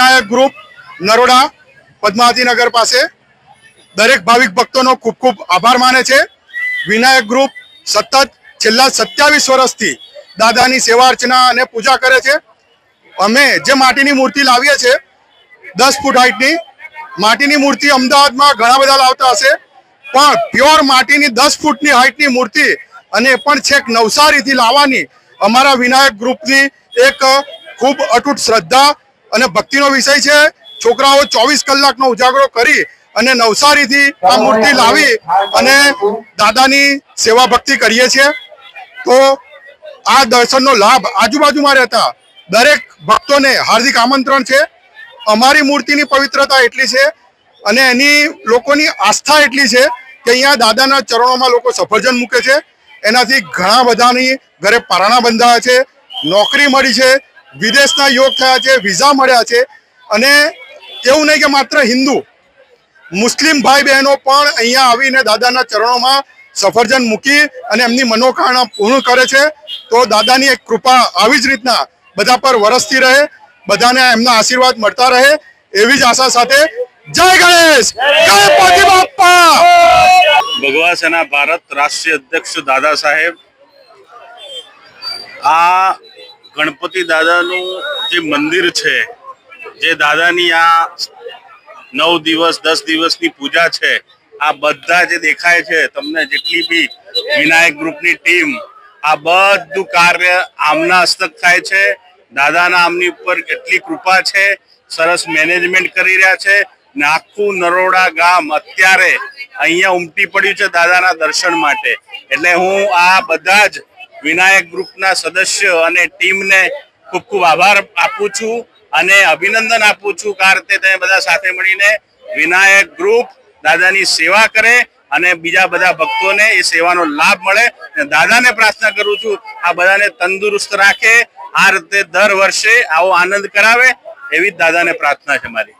Vinayak group Naroda પદ્માવતીનગર પાસે દરેક ભાવિક ભક્તોનો ખૂબ ખૂબ આભાર માને છે. વિનાયક ગ્રુપ સતત છેલ્લા સત્યાવીસ વર્ષથી દાદાની સેવા અર્ચના અને પૂજા કરે છે. અમે જે માટીની મૂર્તિ લાવીએ છીએ, દસ ફૂટ હાઈટની, માટીની મૂર્તિ અમદાવાદમાં ઘણા બધા લાવતા હશે, પણ પ્યોર માટીની દસ ફૂટની હાઈટની મૂર્તિ અને પણ છેક નવસારીથી લાવવાની અમારા વિનાયક ગ્રુપની એક ખૂબ અટૂટ શ્રદ્ધા અને ભક્તિનો વિષય છે, છોકરાઓ ચોવીસ કલાકનો ઉજાગરો કરી અને નવસારીથી આ મૂર્તિ લાવી અને દાદાની સેવા ભક્તિ કરીએ છીએ. તો આ દર્શનનો લાભ આજુબાજુમાં રહેતા દરેક ભક્તોને હાર્દિક આમંત્રણ છે. અમારી મૂર્તિની પવિત્રતા એટલી છે અને એની લોકોની આસ્થા એટલી છે કે અહીંયા દાદાના ચરણોમાં લોકો સફરજન મૂકે છે. એનાથી ઘણા બધાની ઘરે પારણા બંધાયા છે, નોકરી મળી છે વિદેશના યોગ થયા છે, વિઝા મળ્યા છે અને એવું નહીં કે માત્ર હિન્દુ, મુસ્લિમ ભાઈ બહેનો પણ અહીંયા આવીને દાદાના ચરણોમાં સફરજન મૂકી અને એમની મનોકામના પૂર્ણ કરે છે. તો દાદાની એક કૃપા આવી જ રીતના બધા પર વરસતી રહે, બધાને એમના આશીર્વાદ મળતા રહે એવી જ આશા સાથે જય ગણેશ ગણપતિ બાપ્પા ભગવા સેના ભારત રાષ્ટ્રીય અધ્યક્ષ દાદા સાહેબ, આ ગણપતિ દાદાનું જે મંદિર છે, જે દાદાની આ નવ દિવસ, દસ દિવસની પૂજા છે, આ બધા જે દેખાય છે, તમને જેટલી બી વિનાયક ગ્રુપની ટીમ, આ બધું કાર્ય આમના હસ્તક થાય છે. દાદાના આમની ઉપર કેટલી કૃપા છે, સરસ મેનેજમેન્ટ કરી રહ્યા છે. ને આખું નરોડા ગામ અત્યારે અહીંયા ઉમટી પડ્યું છે દાદાના દર્શન માટે. એટલે હું આ બધા જ વિનાયક ગ્રુપના સદસ્યો અને ટીમને ખૂબ ખૂબ આભાર આપું છું અને અભિનંદન આપું છું. કે તમે બધા સાથે મળીને વિનાયક ગ્રુપ દાદાની સેવા કરે અને બીજા બધા ભક્તોને એ સેવાનો લાભ મળે. અને દાદાને પ્રાર્થના કરું છું, આ બધાને તંદુરસ્ત રાખે. આ રીતે દર વર્ષે આવો આનંદ કરાવે એવી જ દાદાને પ્રાર્થના છે મારી.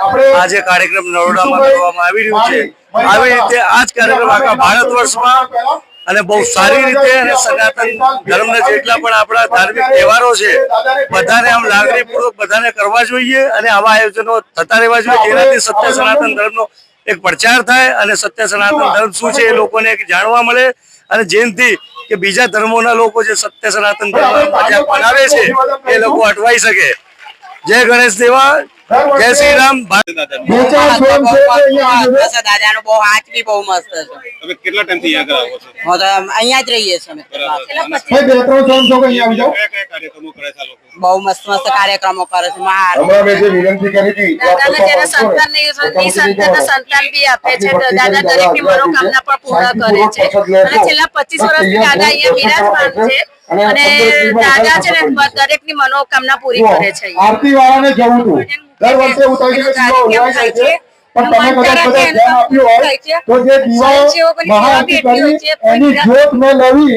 આ જે કાર્યક્રમ નરોડામાં કરવામાં આવી રહ્યું છે. આવી રીતે આ જ કાર્યક્રમ આખા ભારત વર્ષમાં અને બહુ સારી રીતે અને સનાતન ધર્મના જેટલા પણ આપણા ધાર્મિક તહેવારો છે બધાને આમ લાગણીપૂર્વક બધાને કરવા જોઈએ અને આવા આયોજનો થતા રહેવા જોઈએ. જેનાથી સત્ય સનાતન ધર્મનો એક પ્રચાર થાય અને સત્ય સનાતન ધર્મ શું છે એ લોકોને જાણવા મળે અને જેનથી કે બીજા ધર્મોના લોકો જે સત્ય સનાતન ધર્મ બનાવે છે એ લોકો અટવાઈ શકે. જય ગણેશ દેવા જય શ્રી રામ. ભારત બે છે. દાદાનો બહુ હાથ બી બહુ મસ્ત છે. તમે કેટલા ટાઈમથી અહીંયા કરાવો છો? અહીંયા જ રહીએ છીએ અમે. બે ત્રણ સ્વયંસેવકો અહીંયા આવી જાઓ? કયા કયા કાર્યક્રમો કરે છે લોકો. બહુ મસ્ત મસ્ત કાર્યક્રમો કરે છે મહાર હમણાં મેં જે વિનંતી કરી હતી દાદાને ને, સંતાન બી આપે છે દાદા દરેકની મનોકામના પણ પૂર્ણ કરે છે. અને છેલ્લા પચીસ વર્ષથી દાદા અહીંયા વિરાજમાન છે. અને દાદા છે ને દરેકની મનોકામના પૂરી કરે છે. આરતી વાળાને જવું હતું. દર વર્ષે થાય છે કે દીવા ઉડવાઈ જાય છે. પણ તમે કદાચ કદાચ ધ્યાન આપ્યું હોય તો જે દીવાઓ મહાઆરતી કરી એની જ્યોત મેં લેવી